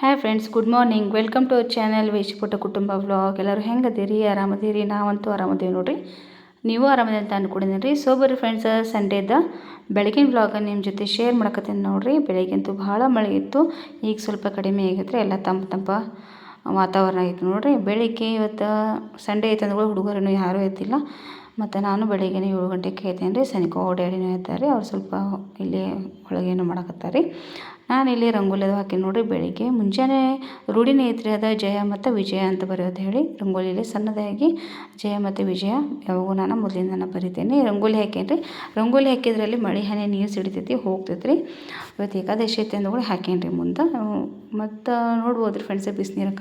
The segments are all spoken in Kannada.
Hi friends good morning welcome to our channel ವೇಶಪುಟ್ಟ ಕುಟುಂಬ ವ್ಲಾಗ್ ಎಲ್ಲರೂ ಹೆಂಗದೀರಿ? ಆರಾಮದಿರಿ? ನಾವಂತೂ ಆರಾಮದೇವಿ ನೋಡಿರಿ. ನೀವು ಆರಾಮದೇ ಅಂತ ಅಂದ್ಕೊಂಡಿದ್ದೀನಿ ರೀ ಸೊ ಬರ್ರಿ ಫ್ರೆಂಡ್ಸ್ ಸಂಡೇದ ಬೆಳಗಿನ ವ್ಲಾಗ ನಿಮ್ಮ ಜೊತೆ ಶೇರ್ ಮಾಡಕತ್ತೀನಿ ಬೆಳಗ್ಗೆ ಅಂತೂ ಭಾಳ ಮಳೆ ಇತ್ತು. ಈಗ ಸ್ವಲ್ಪ ಕಡಿಮೆ ಆಗಿದ್ರೆ ಎಲ್ಲ ತಂಪು ತಂಪ ವಾತಾವರಣ ಐತೆ ನೋಡಿರಿ. ಬೆಳಿಗ್ಗೆ ಇವತ್ತು ಸಂಡೇ ಐತೆ ಅಂದ್ಗಳು ಹುಡುಗರೇನು ಯಾರೂ ಎದ್ದಿಲ್ಲ ಮತ್ತು ನಾನು ಬೆಳಿಗ್ಗೆ ಏಳು ಗಂಟೆಗೆ ಕೇಳ್ತೇನೆ ರೀ ಸನಿಕೋ ಓಡಾಡಿನೂ ಇದ್ದಾರೆ ಅವ್ರು ಸ್ವಲ್ಪ ಇಲ್ಲಿ ಒಳಗೇನು ಮಾಡಕತ್ತಾರೆ. ನಾನು ಇಲ್ಲಿ ರಂಗೋಲಿ ಅದು ಹಾಕಿ ನೋಡಿರಿ, ಬೆಳಿಗ್ಗೆ ಮುಂಜಾನೆ ರೂಢಿನೇ ಐತ್ರಿ ಅದ ಜಯ ಮತ್ತು ವಿಜಯ ಅಂತ ಬರೆಯೋದು ಹೇಳಿ, ರಂಗೋಲಿಯಲ್ಲಿ ಸಣ್ಣದಾಗಿ ಜಯ ಮತ್ತು ವಿಜಯ ಯಾವಾಗೂ ನಾನು ಮೊದಲಿಂದ ಬರಿತೇನೆ. ರಂಗೋಲಿ ಹಾಕೇನಿ ರೀ ರಂಗೋಲಿ ಹಾಕಿದ್ರಲ್ಲಿ ಮಳೆ, ಹನಿ, ನೀರು ಸಿಡಿತೈತಿ ಹೋಗ್ತೈತೆ ರೀ ಇವತ್ತು ಏಕಾದಶಿ ಅಂದ ಕೂಡ ಹಾಕೇನಿ ರೀ ಮುಂದೆ. ಮತ್ತು ನೋಡ್ಬೋದು ರೀ ಫ್ರೆಂಡ್ಸ್ ಬಿಸಿನೀರು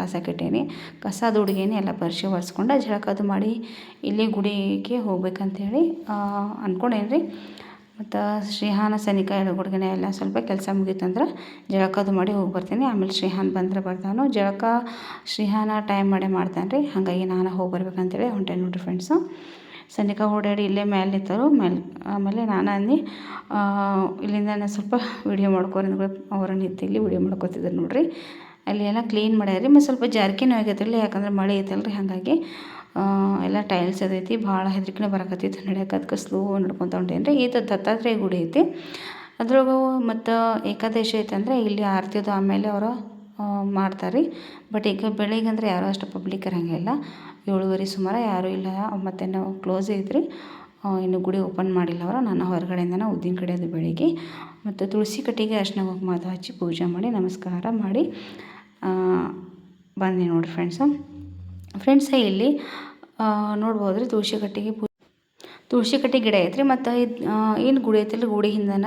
ಕಸ ದುಡ್ಗೇನಿ ಎಲ್ಲ ಪರಿಶಿ ಒರೆಸ್ಕೊಂಡು ಜಳಕ ಅದು ಮಾಡಿ ಇಲ್ಲಿ ಗುಡಿಗೆ ಹೋಗ್ಬೇಕಂತೇಳಿ ಅಂದ್ಕೊಂಡೇನಿ ರೀ ಮತ್ತು ಶ್ರೀಹಾನ ಸನಿಕ ಹುಡುಗನೇ ಎಲ್ಲ ಸ್ವಲ್ಪ ಕೆಲಸ ಮುಗೀತಂದ್ರೆ ಜಳಕ ಅದು ಮಾಡಿ ಹೋಗಿ ಬರ್ತೀನಿ. ಆಮೇಲೆ ಶ್ರೀಹಾನ್ ಬಂದ್ರೆ ಬರ್ತಾನು. ಜಳಕ ಶ್ರೀಹಾನ ಟೈಮ್ ಮಾಡೇ ಮಾಡ್ತಾನೆ ರೀ ಹಾಗಾಗಿ ನಾನು ಹೋಗಿ ಬರ್ಬೇಕಂತೇಳಿ ಹೊಂಟೆ ನೋಡಿರಿ ಫ್ರೆಂಡ್ಸು ಸನಿಕ ಓಡಾಡಿ ಇಲ್ಲೇ ಮೇಲೆ ನಿಂತರು. ಮೇಲೆ ಆಮೇಲೆ ನಾನು ಅಂದು ಇಲ್ಲಿಂದ ನಾನು ಸ್ವಲ್ಪ ವೀಡಿಯೋ ಮಾಡ್ಕೊಂಡು ಅವರ ನಿಂತು ಇಲ್ಲಿ ವೀಡಿಯೋ ಮಾಡ್ಕೊತಿದ್ರು ನೋಡಿರಿ. ಅಲ್ಲಿ ಎಲ್ಲ ಕ್ಲೀನ್ ಮಾಡ್ಯಾರ. ಮತ್ತು ಸ್ವಲ್ಪ ಜಾರ್ಕಿನೂ ಆಗೈತೆ ಯಾಕಂದ್ರೆ ಮಳೆ ಐತಲ್ಲ ರೀ ಹಾಗಾಗಿ ಎಲ್ಲ ಟೈಲ್ಸ್ ಅದೈತಿ, ಭಾಳ ಹೆದರಿಕೆನೇ ಬರಕತ್ತೈತಿ ನಡೆಯಕ್ಕೆ ಅದಕ್ಕೆ ಸ್ಲೋ ನಡ್ಕೊತ ಹೊಂಟೇನಿ ರೀ ಇದು ದತ್ತಾತ್ರೇಯ ಗುಡಿ ಐತಿ. ಅದ್ರಾಗ ಮತ್ತು ಏಕಾದಶಿ ಐತಂದರೆ ಇಲ್ಲಿ ಆರತಿದು ಆಮೇಲೆ ಅವರು ಮಾಡ್ತಾರೆ ರೀ ಬಟ್ ಈಗ ಬೆಳಿಗ್ಗೆ ಅಂದರೆ ಯಾರೂ ಅಷ್ಟು ಪಬ್ಲಿಕ್ ಇರೋಂಗಿಲ್ಲ ಏಳುವರೆ ಸುಮಾರು, ಯಾರೂ ಇಲ್ಲ, ಮತ್ತು ನಾವು ಕ್ಲೋಸ್ ಐತ್ರಿ. ಇನ್ನು ಗುಡಿ ಓಪನ್ ಮಾಡಿಲ್ಲ ಅವರು. ನಾನು ಹೊರಗಡೆಯಿಂದನೇ ಉದ್ದಿನ ಕಡೆ ಅದು ಬೆಳಿಗ್ಗೆ. ಮತ್ತು ತುಳಸಿ ಕಟ್ಟಿಗೆ ಅರ್ಶಿನ ಮಾತು ಹಚ್ಚಿ ಪೂಜೆ ಮಾಡಿ, ನಮಸ್ಕಾರ ಮಾಡಿ. ಬಂದೆ ನೋಡಿ ಫ್ರೆಂಡ್ಸು ಫ್ರೆಂಡ್ಸ ಇಲ್ಲಿ ನೋಡ್ಬೋದು ರೀ ತುಳಸಿ ಕಟ್ಟಿಗೆ ಪೂ ತುಳಸಿ ಕಟ್ಟಿ ಗಿಡ ಐತ್ರಿ ಮತ್ತು ಏನು ಗುಡಿ ಐತಿಲ್ಲ ಗುಡಿ ಹಿಂದನ?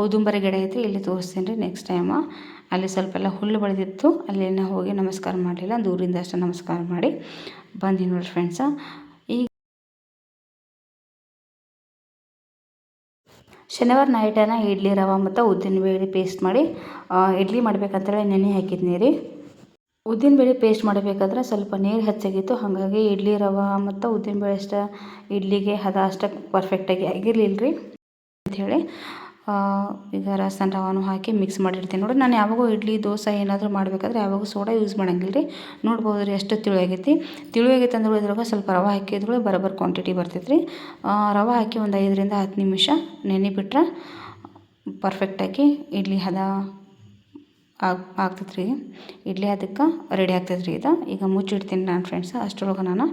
ಔದುಂಬರ ಗಿಡ ಐತ್ರಿ, ಇಲ್ಲಿ ತೋರಿಸ್ತೀನಿ ರೀ ನೆಕ್ಸ್ಟ್ ಟೈಮ ಅಲ್ಲಿ ಸ್ವಲ್ಪ ಎಲ್ಲ ಹುಲ್ಲು ಬೆಳೆದಿತ್ತು, ಅಲ್ಲಿ ಹೋಗಿ ನಮಸ್ಕಾರ ಮಾಡಲಿಲ್ಲ ದೂರಿಂದ ಅಷ್ಟೇ ನಮಸ್ಕಾರ ಮಾಡಿ ಬಂದಿ ನೋಡಿರಿ ಫ್ರೆಂಡ್ಸ ಈಗ ಶನಿವಾರ ನೈಟನ ಇಡ್ಲಿ ರವೆ ಮತ್ತು ಉದ್ದಿನ ಬೇಳೆ ಪೇಸ್ಟ್ ಮಾಡಿ ಇಡ್ಲಿ ಮಾಡ್ಬೇಕಂತೇಳಿ ನೆನೆ ಹಾಕಿದ್ನಿ ರೀ. ಉದ್ದಿನಬೇಳೆ ಪೇಸ್ಟ್ ಮಾಡಬೇಕಾದ್ರೆ ಸ್ವಲ್ಪ ನೀರು ಹೆಚ್ಚಾಗಿತ್ತು. ಹಾಗಾಗಿ ಇಡ್ಲಿ ರವೆ ಮತ್ತು ಉದ್ದಿನಬೇಳೆ ಅಷ್ಟ. ಇಡ್ಲಿಗೆ ಹದ ಅಷ್ಟು ಪರ್ಫೆಕ್ಟಾಗಿ ಆಗಿರಲಿಲ್ಲ ರೀ ಅಂಥೇಳಿ ಈಗ ರಸನ್ ರವಾನು ಹಾಕಿ ಮಿಕ್ಸ್ ಮಾಡಿರ್ತೀನಿ. ನೋಡಿ ನಾನು ಯಾವಾಗೂ ಇಡ್ಲಿ, ದೋಸೆ ಏನಾದರೂ ಮಾಡಬೇಕಾದ್ರೆ ಯಾವಾಗೂ ಸೋಡಾ ಯೂಸ್ ಮಾಡಂಗಿಲ್ಲ ರೀ ನೋಡ್ಬೋದು ರೀ ಎಷ್ಟು ತಿಳಿಯಾಗೈತಿ ತಿಳಿಯಾಗೈತೆ ಅಂದ್ರೆ ಇದ್ರಾಗ ಸ್ವಲ್ಪ ರವೆ ಹಾಕಿದ್ರೂ ಬರೋಬ್ಬರ ಕ್ವಾಂಟಿಟಿ ಬರ್ತೈತೆ ರೀ ರವೆ ಹಾಕಿ ಒಂದು ಐದರಿಂದ ಹತ್ತು ನಿಮಿಷ ನೆನೆ ಬಿಟ್ರೆ ಪರ್ಫೆಕ್ಟಾಗಿ ಇಡ್ಲಿ ಹದ ಆಗ್ ರೀ ಇಡ್ಲಿ ಅದಕ್ಕೆ ರೆಡಿ ಆಗ್ತೈತೆ ರೀ ಇದು. ಈಗ ಮುಚ್ಚಿಡ್ತೀನಿ ನಾನು ಫ್ರೆಂಡ್ಸ್ ಅಷ್ಟರೊಳಗೆ ನಾನು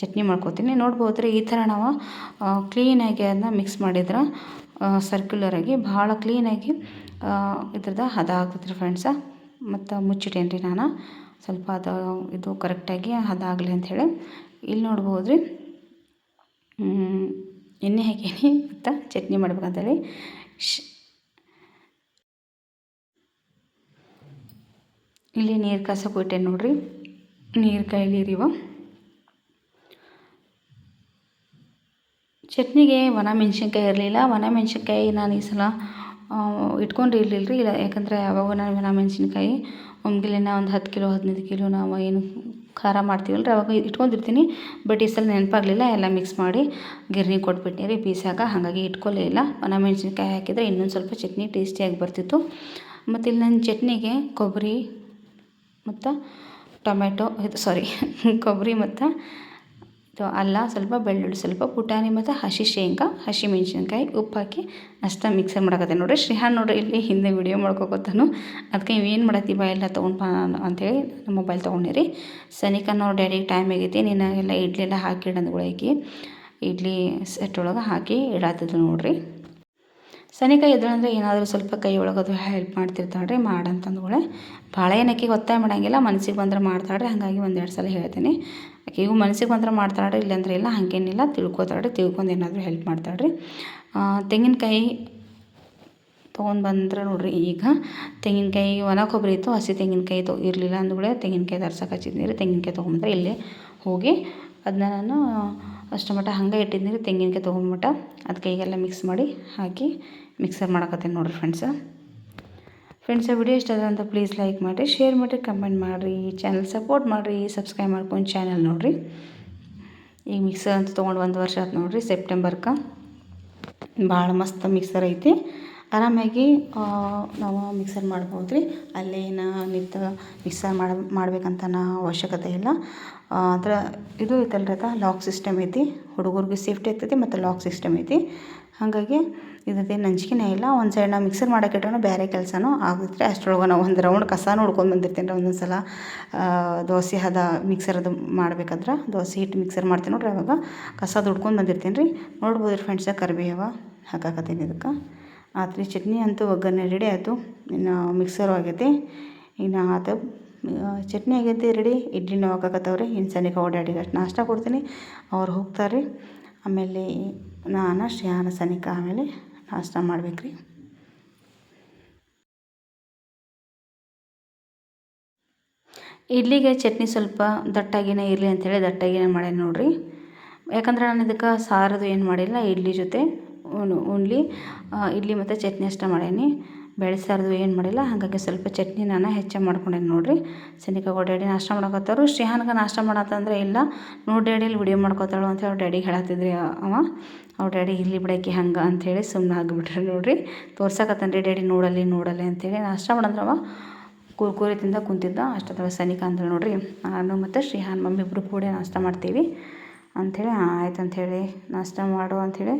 ಚಟ್ನಿ ಮಾಡ್ಕೊತೀನಿ. ನೋಡ್ಬೋದು ರೀ ಈ ಥರ ನಾವು ಕ್ಲೀನಾಗಿ ಅದನ್ನ ಮಿಕ್ಸ್ ಮಾಡಿದ್ರೆ ಸರ್ಕ್ಯುಲರಾಗಿ ಭಾಳ ಕ್ಲೀನಾಗಿ ಇದ್ರದ್ದು ಹದ ಆಗ್ತೈತೆ ರೀ ಫ್ರೆಂಡ್ಸ ಮತ್ತು ಮುಚ್ಚಿಟ್ಟೇನಿ ರೀ ನಾನು. ಸ್ವಲ್ಪ ಅದು, ಇದು ಕರೆಕ್ಟಾಗಿ ಹದ ಆಗಲಿ ಅಂಥೇಳಿ ಇಲ್ಲಿ ನೋಡ್ಬೋದು ರೀ ಎಣ್ಣೆ ಹಾಕೀನಿ. ಮತ್ತು ಚಟ್ನಿ ಮಾಡ್ಬೇಕಂತೇಳಿ ಶ್ ಇಲ್ಲಿ ನೀರು ಕಾಸಕ್ಕೆ ಬಿಟ್ಟೆ ನೋಡಿರಿ. ನೀರು ಕಾಯ್ಲಿರಿವ ಚಟ್ನಿಗೆ ಒಣ ಮೆಣಸಿನ್ಕಾಯಿ ಇರಲಿಲ್ಲ. ಒಣ ಮೆಣಸಿನ್ಕಾಯಿ ನಾನು ಈ ಸಲ ಇಟ್ಕೊಂಡಿರಲಿಲ್ಲ ರೀ ಇಲ್ಲ, ಯಾಕಂದರೆ ಯಾವಾಗ ನಾನು ಒಣ ಮೆಣಸಿನ್ಕಾಯಿ ಒಮ್ಗಿಲಿನ ಒಂದು ಹತ್ತು ಕಿಲೋ, ಹದಿನೈದು ಕಿಲೋ ನಾವು ಏನು ಖಾರ ಮಾಡ್ತೀವಲ್ಲ ರೀ ಅವಾಗ ಇಟ್ಕೊಂಡಿರ್ತೀನಿ. ಬಟ್ ಈ ಸಲ ನೆನಪಾಗಲಿಲ್ಲ. ಎಲ್ಲ ಮಿಕ್ಸ್ ಮಾಡಿ ಗಿರ್ನಿ ಕೊಟ್ಬಿಟ್ಟೆ ರೀ ಪೀಸಾಗ. ಹಾಗಾಗಿ ಇಟ್ಕೊಳ್ಳೇ ಇಲ್ಲ. ಒಣ ಮೆಣಸಿನ್ಕಾಯಿ ಹಾಕಿದರೆ ಇನ್ನೊಂದು ಸ್ವಲ್ಪ ಚಟ್ನಿ ಟೇಸ್ಟಿಯಾಗಿ ಬರ್ತಿತ್ತು. ಮತ್ತು ಇಲ್ಲಿ ನನ್ನ ಚಟ್ನಿಗೆ ಕೊಬ್ಬರಿ ಮತ್ತು ಟೊಮೆಟೊ, ಇದು ಸಾರಿ ಕೊಬ್ಬರಿ ಮತ್ತು ಇದು ಅಲ್ಲ, ಸ್ವಲ್ಪ ಬೆಳ್ಳುಳ್ಳಿ, ಸ್ವಲ್ಪ ಪುಟಾಣಿ ಮತ್ತು ಹಸಿ ಶೇಂಗಾ, ಹಸಿ ಮೆಣಸಿನ್ಕಾಯಿ ಉಪ್ಪು ಹಾಕಿ ಅಷ್ಟೇ ಮಿಕ್ಸರ್ ಮಾಡಕತ್ತೆ ನೋಡಿರಿ. ಶ್ರೀಹಾನ್ ನೋಡ್ರಿ, ಇಲ್ಲಿ ಹಿಂದೆ ವಿಡಿಯೋ ಮಾಡ್ಕೊಕೊತಾನು ಅದಕ್ಕೆ ಇವೇನು ಮಾಡತ್ತೀವ ಎಲ್ಲ ತೊಗೊಂಡು ಬಾ ಅಂಥೇಳಿ ನಮ್ಮ ಮೊಬೈಲ್ ತೊಗೊಂಡಿರಿ. ಸನಿಕ ಅವ್ರ ಡ್ಯಾಡಿಗೆ ಟೈಮ್ ಆಗೈತಿ, ನೀನು ಎಲ್ಲ ಇಡ್ಲಿ ಎಲ್ಲ ಹಾಕಿ ಇಡಂದ್ಗಳಾಕಿ ಇಡ್ಲಿ ಸೆಟ್ ಒಳಗೆ ಹಾಕಿ ಇಡಾತದ ನೋಡಿರಿ. ಸನಿಕ ಇದ್ರಂದ್ರೆ ಏನಾದರೂ ಸ್ವಲ್ಪ ಕೈ ಅದು ಹೆಲ್ಪ್ ಮಾಡ್ತಿರ್ತಾಳೆ ರೀ ಮಾಡಂತಂದ್ಗಳೇ ಭಾಳ ಏನಕ್ಕೆ ಒತ್ತಾಯ ಮಾಡಂಗಿಲ್ಲ ಮನಸ್ಸಿಗೆ ಬಂದ್ರೆ ಮಾಡ್ತಾಳೆ ರೀ ಹಾಗಾಗಿ ಒಂದೆರಡು ಸಲ ಹೇಳ್ತೀನಿ. ಆಕೆಗೂ ಮನಸ್ಸಿಗೆ ಬಂದ್ರೆ ಮಾಡ್ತಾಳೆ ರೀ ಇಲ್ಲಾಂದ್ರೆ ಇಲ್ಲ, ಹಾಗೇನಿಲ್ಲ ತಿಳ್ಕೊತಾಳೆ ರೀ ತಿಳ್ಕೊಂಡು ಏನಾದರೂ ಹೆಲ್ಪ್ ಮಾಡ್ತಾಳೆ ರೀ ತೆಂಗಿನಕಾಯಿ ಬಂದ್ರೆ ನೋಡಿರಿ ಈಗ, ತೆಂಗಿನಕಾಯಿ ಒಣ ಕೊಬ್ಬರಿ ಇತ್ತು, ಹಸಿ ತೆಂಗಿನಕಾಯಿ ತೊ ಇರಲಿಲ್ಲ ಅಂದ್ಗಳೇ ತೆಂಗಿನಕಾಯಿ ತರ್ಸಕ್ಕೆ ಹಚ್ಚಿದ್ನಿ ರೀ ತೆಂಗಿನಕಾಯಿ ತೊಗೊಂಬಂದ್ರೆ ಇಲ್ಲೇ ಹೋಗಿ ಅದನ್ನ ನಾನು ಅಷ್ಟು ಮಟ್ಟ ಹಂಗೆ ಇಟ್ಟಿದ್ದೀನಿ ರೀ ತೆಂಗಿನಕಾಯಿ ತೊಗೊಂಬಿಟ್ಟ ಅದಕ್ಕೆ ಈಗೆಲ್ಲ ಮಿಕ್ಸ್ ಮಾಡಿ ಹಾಕಿ ಮಿಕ್ಸರ್ ಮಾಡಕತ್ತೀನಿ ನೋಡಿರಿ ಫ್ರೆಂಡ್ಸ ಫ್ರೆಂಡ್ಸ ವಿಡಿಯೋ ಇಷ್ಟ ಆದ್ರೆ ಅಂತ ಪ್ಲೀಸ್ ಲೈಕ್ ಮಾಡಿರಿ ಶೇರ್ ಮಾಡಿರಿ ಕಮೆಂಟ್ ಮಾಡಿರಿ ಚಾನಲ್ ಸಪೋರ್ಟ್ ಮಾಡಿರಿ ಸಬ್ಸ್ಕ್ರೈಬ್ ಮಾಡ್ಕೊಂಡು ಚಾನಲ್ ನೋಡಿರಿ. ಈಗ ಮಿಕ್ಸರ್ ಅಂತ ತೊಗೊಂಡು ಒಂದು ವರ್ಷ ಆಯ್ತು ನೋಡಿರಿ ಸೆಪ್ಟೆಂಬರ್ಗೆ ಭಾಳ ಮಸ್ತ್ ಮಿಕ್ಸರ್ ಐತಿ. ಆರಾಮಾಗಿ ನಾವು ಮಿಕ್ಸರ್ ಮಾಡ್ಬೋದು ರೀ ಅಲ್ಲೇನು ನಿಂತು ಮಿಕ್ಸರ್ ಮಾಡಿ ಮಾಡ್ಬೇಕಂತ ಅವಶ್ಯಕತೆ ಇಲ್ಲ. ಅದರ, ಇದು ಐತಲ್ರಿ ಅದ ಲಾಕ್ ಸಿಸ್ಟಮ್ ಐತಿ. ಹುಡುಗರಿಗೆ ಸೇಫ್ಟಿ ಆಗ್ತೈತಿ ಮತ್ತು ಲಾಕ್ ಸಿಸ್ಟಮ್ ಐತಿ. ಹಾಗಾಗಿ ಇದ್ರದ್ದೇನು ಅಂಜಿಕೆನೇ ಇಲ್ಲ. ಒಂದು ಸೈಡ್ ನಾವು ಮಿಕ್ಸರ್ ಮಾಡಕ್ಕೆ ಇಟ್ಟರೆ ಬೇರೆ ಕೆಲಸನೂ ಆಗುತ್ತೆ ಅಷ್ಟರೊಳಗೆ ನಾವು ಒಂದು ರೌಂಡ್ ಕಸನೂ ಹೊಡ್ಕೊಂಡು ಬಂದಿರ್ತೀನಿ ರೀ. ಒಂದೊಂದು ಸಲ ದೋಸೆ ಹದ ಮಿಕ್ಸರ್ ಅದು ಮಾಡ್ಬೇಕಾದ್ರೆ ದೋಸೆ ಹಿಟ್ಟು ಮಿಕ್ಸರ್ ಮಾಡ್ತೀನಿ ನೋಡ್ರಿ ಅವಾಗ. ಕಸ ದುಡ್ಕೊಂಡು ಬಂದಿರ್ತೀನಿ ರೀ. ನೋಡ್ಬೋದು ರೀ ಫ್ರೆಂಡ್ಸ ಕರಿಬೇವ ಹಾಕಾಕತ್ತೀನಿ ಇದಕ್ಕೆ. ಆತ್ರಿ, ಚಟ್ನಿ ಅಂತೂ ಒಗ್ಗರಣೆ ರೆಡಿ ಆಯಿತು. ಇನ್ನು ಮಿಕ್ಸರು ಆಗೈತಿ. ಇನ್ನು ಆತು ಚಟ್ನಿ ಆಗೈತಿ ರೆಡಿ ಇಡ್ಲಿನೂ ಹಾಕಾಕತ್ತವ್ರಿ. ಇನ್ನು ಸನಿಕ ಓಡಾಡಿ ಅಷ್ಟು ನಾಷ್ಟ ಕೊಡ್ತೀನಿ. ಅವ್ರು ಹೋಗ್ತಾರೆ ಆಮೇಲೆ ನಾನು ಶ್ರೇಯಾನ ಸನಿಕ ಆಮೇಲೆ ನಾಷ್ಟ ಮಾಡ್ಬೇಕು ರೀ ಇಡ್ಲಿಗೆ ಚಟ್ನಿ ಸ್ವಲ್ಪ ದಟ್ಟಾಗಿನೇ ಇರಲಿ ಅಂಥೇಳಿ ದಟ್ಟಾಗಿನೇ ಮಾಡಿ ನೋಡಿರಿ. ಯಾಕಂದ್ರೆ ನಾನು ಇದಕ್ಕೆ ಸಾರದು ಏನು ಮಾಡಿಲ್ಲ, ಇಡ್ಲಿ ಜೊತೆ ಓನ್ಲಿ ಇಡ್ಲಿ ಮತ್ತು ಚಟ್ನಿ ಅಷ್ಟೇ ಮಾಡೇನಿ ಬೇಳೆ ಸಾರದು ಏನು ಮಾಡಿಲ್ಲ, ಹಾಗಾಗಿ ಸ್ವಲ್ಪ ಚಟ್ನಿ ನಾನು ಹೆಚ್ಚಾಗಿ ಮಾಡ್ಕೊಂಡೇನಿ ನೋಡಿರಿ. ಸನಿಕಾಗ ಡ್ಯಾಡಿ ನಾಷ್ಟ ಮಾಡಕತ್ತಾರು ಶ್ರೇಹಾನ್ಗೆ ನಾಷ್ಟ ಮಾಡತ್ತಂದ್ರೆ ಇಲ್ಲ ನೋಡಿ ಡ್ಯಾಡಿಯಲ್ಲಿ ವಿಡಿಯೋ ಮಾಡ್ಕೊತಾಳು ಅಂತ ಅವ್ರು ಡ್ಯಾಡಿಗೆ ಹೇಳತ್ತಿದ್ರಿ ಅವ. ಅವ್ರ ಡ್ಯಾಡಿ ಇಲ್ಲಿ ಬಿಡಕ್ಕೆ ಹಂಗೆ ಅಂಥೇಳಿ ಸುಮ್ಮನೆ ಆಗಿಬಿಟ್ರಿ ನೋಡಿರಿ. ತೋರ್ಸಕತ್ತನ್ರಿ ಡ್ಯಾಡಿ ನೋಡಲಿ ನೋಡಲಿ ಅಂತೇಳಿ ನಾಷ್ಟ ಮಾಡಂದ್ರೆ ಅವ. ಕುರ್ಕುರಿ ತಿಂದ ಕುಂತಿದ್ದ ಅಷ್ಟೊತ್ತೊಳಗೆ ಸನಿಕ ಅಂದ್ರೆ ನೋಡಿರಿ. ನಾನು ಮತ್ತು ಶ್ರೀಹಾನ್ ಮಮ್ಮಿ ಇಬ್ಬರು ಕೂಡ ನಾಷ್ಟ ಮಾಡ್ತೀವಿ ಅಂಥೇಳಿ ಆಯ್ತು ಅಂಥೇಳಿ ನಾಷ್ಟ ಮಾಡು ಅಂಥೇಳಿ.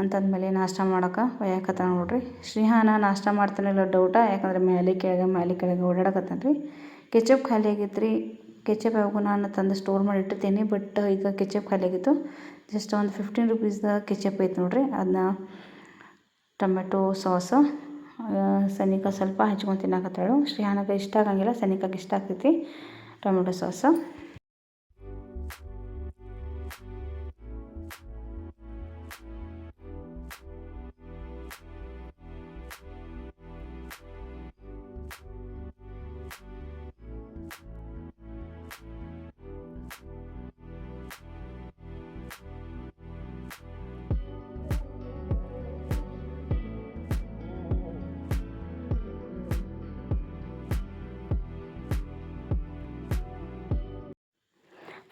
ಅಂತಂದಮೇಲೆ ನಾಷ್ಟ ಮಾಡೋಕೆ ಒಯ್ಯಾಕತ್ತಾನ ನೋಡಿರಿ. ಶ್ರೀಹಾನ ನಾಷ್ಟ ಮಾಡ್ತಾನಿಲ್ಲ ಡೌಟ ಯಾಕಂದ್ರೆ ಮ್ಯಾಲೆ ಕೆಳಗೆ ಮ್ಯಾಲೆ ಕೆಳಗೆ ಓಡಾಡಕತ್ತಾನ ರೀ ಕೆಚಪ್ ಖಾಲಿ ಆಗೈತೆ ರೀ ಕೆಚಪ್ ಯಾವಾಗೂ ನಾನು ತಂದು ಸ್ಟೋರ್ ಮಾಡಿ ಇಟ್ಟಿರ್ತೀನಿ ಬಟ್ ಈಗ ಕೆಚಪ್ ಖಾಲಿ ಆಗಿತ್ತು. ಜಸ್ಟ್ ಒಂದು ಫಿಫ್ಟೀನ್ ರುಪೀಸ್ದ ಕೆಚಪ್ ಐತೆ ನೋಡಿರಿ. ಅದನ್ನ ಟೊಮೆಟೊ ಸಾಸ್ ಸನಿಕ ಸ್ವಲ್ಪ ಹಚ್ಕೊಂಡು ತಿನ್ನಕತ್ತಾಳು. ಶ್ರೀಹಾನಗೆ ಇಷ್ಟ ಆಗಂಗಿಲ್ಲ, ಸನಿಕಾಗೆ ಇಷ್ಟ ಆಗ್ತೈತಿ ಟೊಮೆಟೊ ಸಾಸು.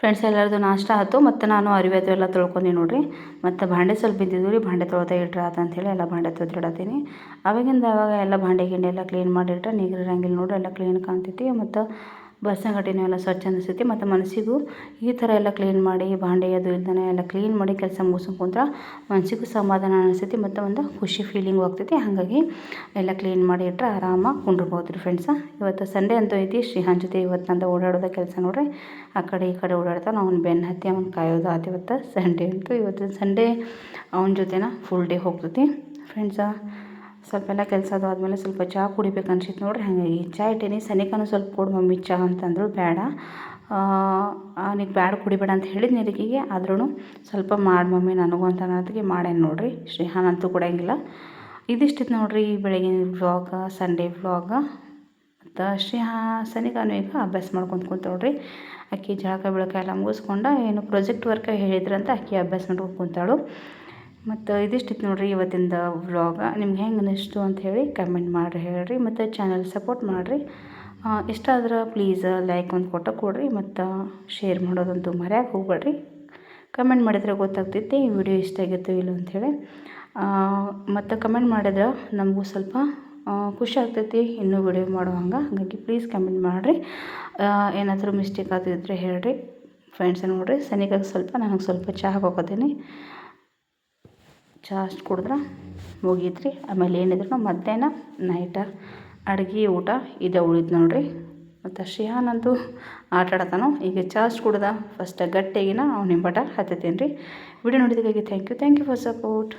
ಫ್ರೆಂಡ್ಸ್ ಎಲ್ಲರದು ನಾಷ್ಟ ಆಯ್ತು, ಮತ್ತು ನಾನು ಅರಿವೆ ಅದು ಎಲ್ಲ ತೊಳ್ಕೊಂಡಿ ನೋಡಿರಿ. ಮತ್ತು ಭಾಂಡೆ ಸ್ವಲ್ಪ ಬಿದ್ದಿದ್ದು ರೀ, ಭಾಂಡೆ ತೊಳ್ತಾ ಇಟ್ರೆ ಅಂಥೇಳಿ ಎಲ್ಲ ಭಾಂಡೆ ತೊಳೆದಿಡತ್ತೀನಿ. ಅವಾಗಿಂದ ಅವಾಗ ಎಲ್ಲ ಭಾಂಡೆ ಗಿಂಡೆ ಎಲ್ಲ ಕ್ಲೀನ್ ಮಾಡಿಟ್ರೆ ನೀಗಿರಂಗಿಲ್ಲ ನೋಡಿರಿ, ಎಲ್ಲ ಕ್ಲೀನ್ ಕಾಣ್ತೈತಿ. ಮತ್ತು ಬಸ್ಸಂಗಟಿನೂ ಎಲ್ಲ ಸ್ವಚ್ಛ ಅನಿಸ್ತೈತಿ ಮತ್ತು ಮನಸ್ಸಿಗೂ ಈ ಥರ ಎಲ್ಲ ಕ್ಲೀನ್ ಮಾಡಿ ಬಾಂಡೆ ಅದು ಇಲ್ದೇ ಎಲ್ಲ ಕ್ಲೀನ್ ಮಾಡಿ ಕೆಲಸ ಮುಗಿಸ್ಕೊಂಡು ಕುಂತ್ರೆ ಮನಸ್ಸಿಗೂ ಸಮಾಧಾನ ಅನಿಸ್ತೈತಿ ಮತ್ತು ಒಂದು ಖುಷಿ ಫೀಲಿಂಗ್ ಆಗ್ತೈತಿ ಹಾಗಾಗಿ ಎಲ್ಲ ಕ್ಲೀನ್ ಮಾಡಿ ಇಟ್ಟರೆ ಆರಾಮಾಗಿ ಕುಂಡ್ರಬೋದು ರೀ ಫ್ರೆಂಡ್ಸ ಇವತ್ತು ಸಂಡೇ ಅಂತೂ ಐತಿ ಶ್ರೀಹಾನ್ ಜೊತೆ ಇವತ್ತು ನಂದು ಓಡಾಡೋದ ಕೆಲಸ ನೋಡ್ರಿ. ಆ ಕಡೆ ಈ ಕಡೆ ಓಡಾಡ್ತಾ ಅವ್ನು ಬೆನ್ನು ಹತ್ತಿ ಅವ್ನು ಕಾಯೋದು ಆತು ಇವತ್ತು ಸಂಡೇ ಅಂತೂ. ಇವತ್ತು ಸಂಡೇ ಅವನ ಜೊತೆನ ಫುಲ್ ಡೇ ಹೋಗ್ತೈತಿ. ಫ್ರೆಂಡ್ಸ ಸ್ವಲ್ಪ ಎಲ್ಲ ಕೆಲಸ ಆದಮೇಲೆ ಸ್ವಲ್ಪ ಚಹಾ ಕುಡಿಬೇಕು ಅನ್ಸಿತ್ತು ನೋಡ್ರಿ. ಹಾಗಾಗಿ ಚಹಾ ಇಟ್ಟೀನಿ. ಸನಿಕನೂ ಸ್ವಲ್ಪ ಕೊಡು ಮಮ್ಮಿ ಚಹಾ ಅಂತಂದ್ರು ಬೇಡ ನೀನು ಬ್ಯಾಡ ಕುಡಿಬೇಡ ಅಂತ ಹೇಳಿದ ನಿರಿಕಿಗೆ ಆದ್ರೂ ಸ್ವಲ್ಪ ಮಾಡಿ ಮಮ್ಮಿ, ನನಗೂ ಅಂತ ಅನ್ನೋದಕ್ಕೆ ಮಾಡೇನು ನೋಡಿರಿ. ಶ್ರೀಹಾನ್ ಅಂತೂ ಕೊಡೋಂಗಿಲ್ಲ. ಇದಿಷ್ಟಿತ್ತು ನೋಡಿರಿ ಬೆಳಗಿನ ವ್ಲಾಗ, ಸಂಡೇ ವ್ಲಾಗ. ಮತ್ತು ಶ್ರೀಹಾ ಸನಿಕಾನು ಈಗ ಅಭ್ಯಾಸ ಮಾಡ್ಕೊಂತ ಕುಂತ ನೋಡ್ರಿ. ಅಕ್ಕಿ ಜಳಕ, ಬೆಳಕ ಎಲ್ಲ ಮುಗಿಸ್ಕೊಂಡು, ಏನು ಪ್ರಾಜೆಕ್ಟ್ ವರ್ಕ್ ಹೇಳಿದ್ರಂತ ಅಕ್ಕಿ ಅಭ್ಯಾಸ ಮಾಡ್ಕೊಂಡು ಕುಂತಾಳು. ಮತ್ತು ಇದಿಷ್ಟಿತ್ತು ನೋಡಿರಿ ಇವತ್ತಿಂದ ವ್ಲಾಗ. ನಿಮ್ಗೆ ಹೆಂಗೆ ಅನ್ನಿಸ್ತು ಅಂತ ಹೇಳಿ ಕಮೆಂಟ್ ಮಾಡಿರಿ, ಹೇಳ್ರಿ. ಮತ್ತು ಚಾನಲ್ ಸಪೋರ್ಟ್ ಮಾಡಿರಿ. ಇಷ್ಟ ಆದ್ರೆ ಪ್ಲೀಸ್ ಲೈಕ್ ಒಂದು ಫೋಟೋ ಕೊಡಿರಿ ಮತ್ತು ಶೇರ್ ಮಾಡೋದಂತೂ ಮರ್ಯಾಕೆ ಹೋಗ್ಬೇಡ್ರಿ. ಕಮೆಂಟ್ ಮಾಡಿದ್ರೆ ಗೊತ್ತಾಗ್ತೈತಿ, ಈ ವಿಡಿಯೋ ಇಷ್ಟ ಆಗಿತ್ತು ಇಲ್ಲ ಅಂಥೇಳಿ ಮತ್ತು ಕಮೆಂಟ್ ಮಾಡಿದ್ರೆ ನಮಗೂ ಸ್ವಲ್ಪ ಖುಷಿ ಆಗ್ತೈತಿ ಇನ್ನೂ ವಿಡಿಯೋ ಹಂಗೆ. ಹಾಗಾಗಿ ಪ್ಲೀಸ್ ಕಮೆಂಟ್ ಮಾಡಿರಿ. ಏನಾದರೂ ಮಿಸ್ಟೇಕ್ ಆಗ್ತಿದ್ರೆ ಹೇಳ್ರಿ. ಫ್ರೆಂಡ್ಸ್ ನೋಡಿರಿ, ಸನಿಗಾಗಿ ಸ್ವಲ್ಪ, ನನಗೆ ಸ್ವಲ್ಪ ಚಹಾ ಹಾಕೋತೀನಿ. ಚಹಾ ಕುಡಿದ್ರೆ ಮುಗೀತು ಆಮೇಲೆ ಏನಿದ್ರು ಮಧ್ಯಾಹ್ನ ನೈಟ ಅಡ್ಗೆ ಊಟ ಇದೇ ಉಳಿದು ನೋಡಿರಿ. ಮತ್ತು ಶ್ರೇಯಾನಂತೂ ಆಟ ಆಡತಾನೋ, ಈಗ ಅಷ್ಟು ಕುಡ್ದ ಫಸ್ಟ್ ಗಟ್ಟಿಗಿನ ಅವ್ನ ಹಿಂಬಟ ಹತ್ತತೀನಿ ರೀ video ನೋಡಿದಕ್ಕಾಗಿ thank you thank you for support